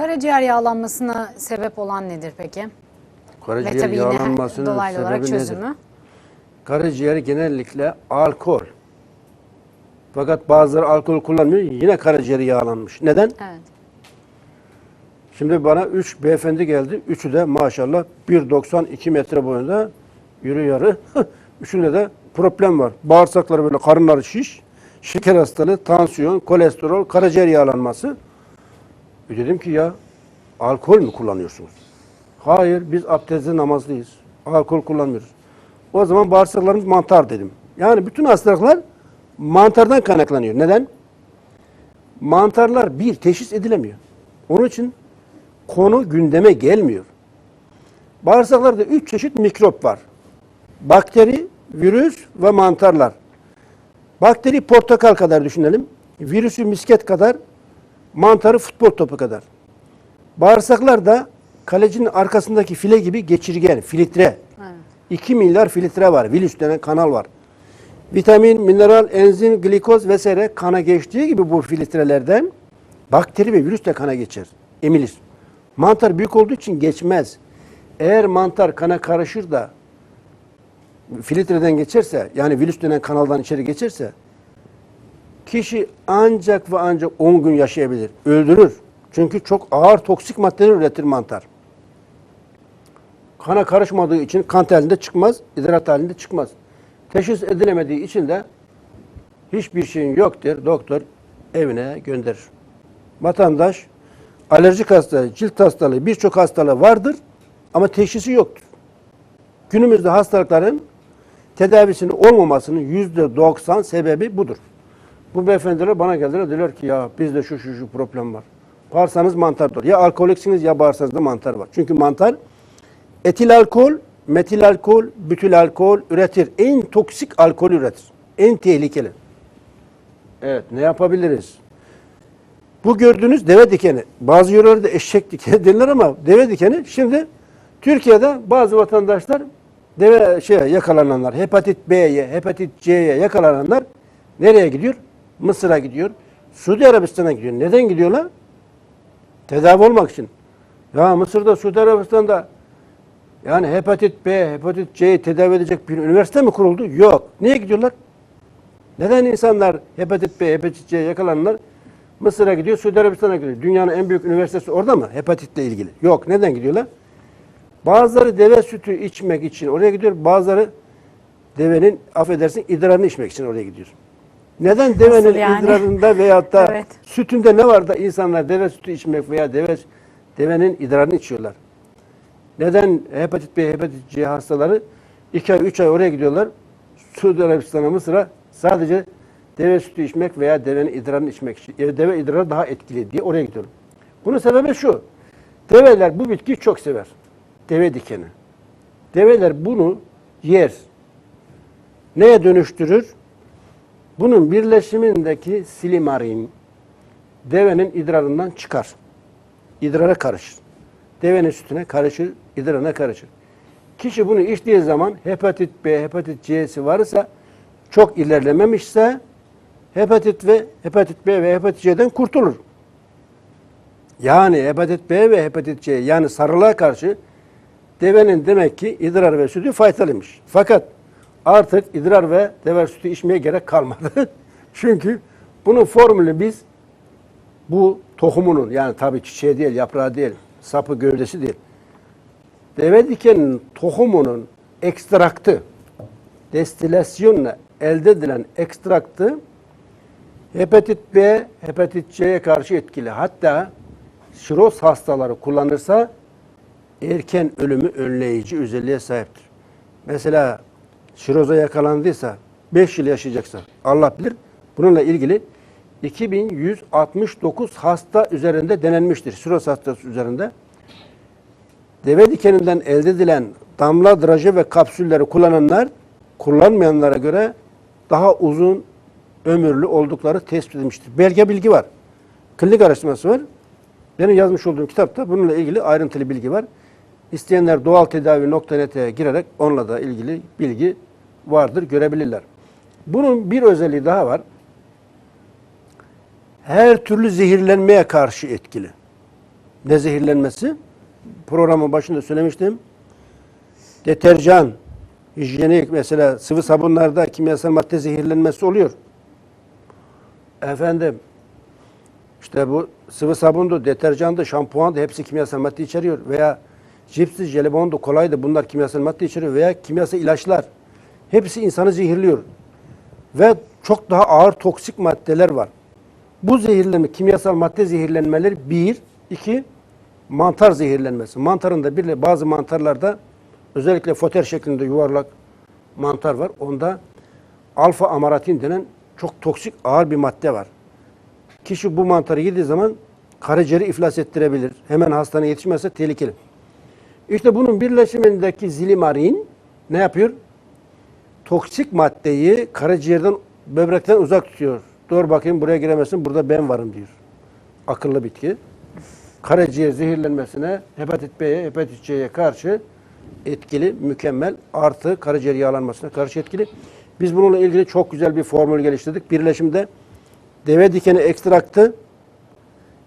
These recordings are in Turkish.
Karaciğer yağlanmasına sebep olan nedir peki? Ve Karaciğer yine yağlanmasının dolaylı olarak sebebi çözümü. nedir? Karaciğer genellikle alkol. Fakat bazıları alkol kullanmıyor. Yine karaciğeri yağlanmış. Neden? Evet. Şimdi bana 3 beyefendi geldi. Üçü de maşallah 1.92 metre boyunda yürü yarı. Üçünde de problem var. Bağırsakları böyle karınları şiş. Şeker hastalığı, tansiyon, kolesterol, karaciğer yağlanması. E dedim ki ya alkol mü kullanıyorsunuz? Hayır biz abdestli namazlıyız. Alkol kullanmıyoruz. O zaman bağırsaklarımız mantar dedim. Yani bütün hastalıklar mantardan kaynaklanıyor. Neden? Mantarlar bir teşhis edilemiyor. Onun için konu gündeme gelmiyor. Bağırsaklarda üç çeşit mikrop var. Bakteri, virüs ve mantarlar. Bakteri portakal kadar düşünelim. Virüsü misket kadar, mantarı futbol topu kadar. Bağırsaklar da kalecinin arkasındaki file gibi geçirgen, filtre. Evet. 2 milyar filtre var. Virüs denen kanal var. Vitamin, mineral, enzim, glikoz vesaire kana geçtiği gibi bu filtrelerden bakteri ve virüs de kana geçer. Emilir. Mantar büyük olduğu için geçmez. Eğer mantar kana karışır da filtreden geçerse yani virüs denen kanaldan içeri geçerse kişi ancak ve ancak 10 gün yaşayabilir. Öldürür. Çünkü çok ağır toksik maddeler üretir mantar. Kana karışmadığı için kan halinde çıkmaz, idrar halinde çıkmaz. Teşhis edilemediği için de hiçbir şeyin yok der, doktor evine gönderir. Vatandaş alerjik hastalığı, cilt hastalığı, birçok hastalığı vardır ama teşhisi yoktur. Günümüzde hastalıkların tedavisinin olmamasının yüzde doksan sebebi budur. Bu beyefendiler bana geldiler dediler ki ya bizde şu şu şu problem var. Bağırsanız mantar doğru. Ya alkoliksiniz ya bağırsanızda mantar var. Çünkü mantar etil alkol, metil alkol, bütül alkol üretir. En toksik alkol üretir. En tehlikeli. Evet ne yapabiliriz? Bu gördüğünüz deve dikeni. Bazı yörelerde eşek dikeni denilir ama deve dikeni. Şimdi Türkiye'de bazı vatandaşlar deve şey yakalananlar, hepatit B'ye, hepatit C'ye yakalananlar nereye gidiyor? Mısır'a gidiyor. Suudi Arabistan'a gidiyor. Neden gidiyorlar? Tedavi olmak için. Ya Mısır'da, Suudi Arabistan'da yani hepatit B, hepatit C'yi tedavi edecek bir üniversite mi kuruldu? Yok. Niye gidiyorlar? Neden insanlar hepatit B, hepatit C yakalananlar Mısır'a gidiyor, Suudi Arabistan'a gidiyor. Dünyanın en büyük üniversitesi orada mı? Hepatitle ilgili. Yok. Neden gidiyorlar? Bazıları deve sütü içmek için oraya gidiyor. Bazıları devenin affedersin idrarını içmek için oraya gidiyor. Neden devenin yani? idrarında veyahut da Evet. sütünde ne var da insanlar deve sütü içmek veya deve devenin idrarını içiyorlar? Neden hepatit B, hepatit C hastaları 2 ay, 3 ay oraya gidiyorlar. Suudi Arabistan'a, Mısır'a sadece deve sütü içmek veya devenin idrarını içmek için. Yani deve idrarı daha etkili diye oraya gidiyorlar. Bunun sebebi şu. Develer bu bitkiyi çok sever. Deve dikeni. Develer bunu yer. Neye dönüştürür? Bunun birleşimindeki silimarin devenin idrarından çıkar. İdrara karışır. Devenin sütüne karışır, idrarına karışır. Kişi bunu içtiği zaman hepatit B, hepatit C'si varsa çok ilerlememişse hepatit ve hepatit B ve hepatit C'den kurtulur. Yani hepatit B ve hepatit C yani sarılığa karşı devenin demek ki idrar ve sütü faydalıymış. Fakat artık idrar ve deve sütü içmeye gerek kalmadı. Çünkü bunun formülü biz bu tohumunun yani tabii çiçeği değil, yaprağı değil, sapı, gövdesi değil. Deve dikeninin tohumunun ekstraktı, destilasyonla elde edilen ekstraktı hepatit B, hepatit C'ye karşı etkili. Hatta şiroz hastaları kullanırsa erken ölümü önleyici özelliğe sahiptir. Mesela şiroza yakalandıysa 5 yıl yaşayacaksa Allah bilir. Bununla ilgili 2169 hasta üzerinde denenmiştir. Şiroz hastası üzerinde. Deve dikeninden elde edilen damla, draje ve kapsülleri kullananlar kullanmayanlara göre daha uzun ömürlü oldukları tespit edilmiştir. Belge bilgi var. Klinik araştırması var. Benim yazmış olduğum kitapta bununla ilgili ayrıntılı bilgi var. İsteyenler doğaltedavi.net'e girerek onunla da ilgili bilgi vardır, görebilirler. Bunun bir özelliği daha var. Her türlü zehirlenmeye karşı etkili. Ne zehirlenmesi? Programın başında söylemiştim. Deterjan, hijyenik mesela sıvı sabunlarda kimyasal madde zehirlenmesi oluyor. Efendim işte bu sıvı sabundu, deterjandı, şampuandı hepsi kimyasal madde içeriyor. Veya cipsi, jelibondu, kolaydı bunlar kimyasal madde içeriyor. Veya kimyasal ilaçlar. Hepsi insanı zehirliyor. Ve çok daha ağır toksik maddeler var. Bu zehirlenme, kimyasal madde zehirlenmeleri bir, iki, mantar zehirlenmesi. Mantarın da bir, bazı mantarlarda özellikle foter şeklinde yuvarlak mantar var. Onda alfa amaratin denen çok toksik ağır bir madde var. Kişi bu mantarı yediği zaman karaciğeri iflas ettirebilir. Hemen hastaneye yetişmezse tehlikeli. İşte bunun birleşimindeki zilimarin ne yapıyor? Toksik maddeyi karaciğerden, böbrekten uzak tutuyor. Dur bakayım buraya giremezsin, burada ben varım diyor. Akıllı bitki. Karaciğer zehirlenmesine, hepatit B'ye, hepatit C'ye karşı etkili, mükemmel. Artı karaciğer yağlanmasına karşı etkili. Biz bununla ilgili çok güzel bir formül geliştirdik. Birleşimde deve dikeni ekstraktı,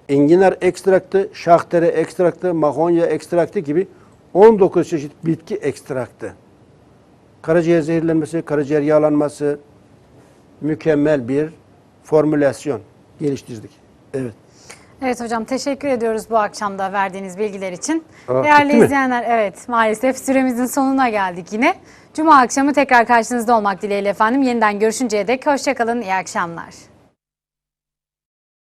enginar ekstraktı, şahtere ekstraktı, mahonya ekstraktı gibi 19 çeşit bitki ekstraktı. Karaciğer zehirlenmesi, karaciğer yağlanması mükemmel bir formülasyon geliştirdik. Evet. Evet hocam teşekkür ediyoruz bu akşam da verdiğiniz bilgiler için. Aa, Değerli mi? izleyenler evet maalesef süremizin sonuna geldik yine. Cuma akşamı tekrar karşınızda olmak dileğiyle efendim. Yeniden görüşünceye dek hoşçakalın iyi akşamlar.